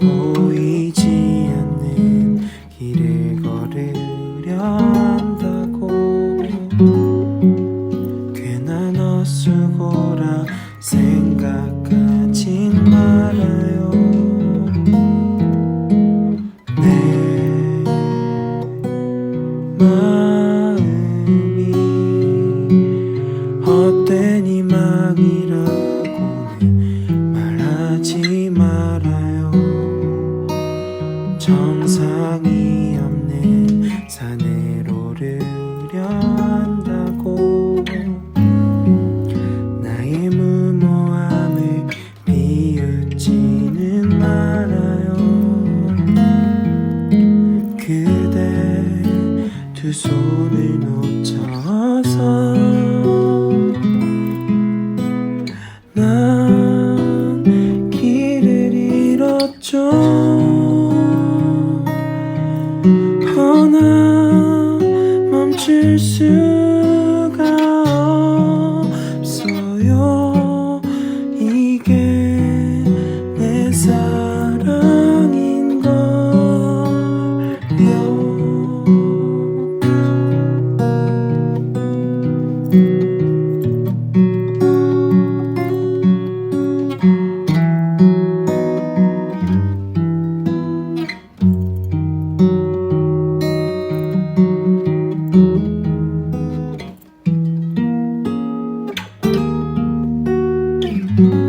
보이지 않는 길을 걸으려 한다고 마음이 헛된 희망이라 손을 놓쳐서 난 길을 잃었죠. 허나 멈출 수가 없어요. 이게 내 사랑인 걸요 내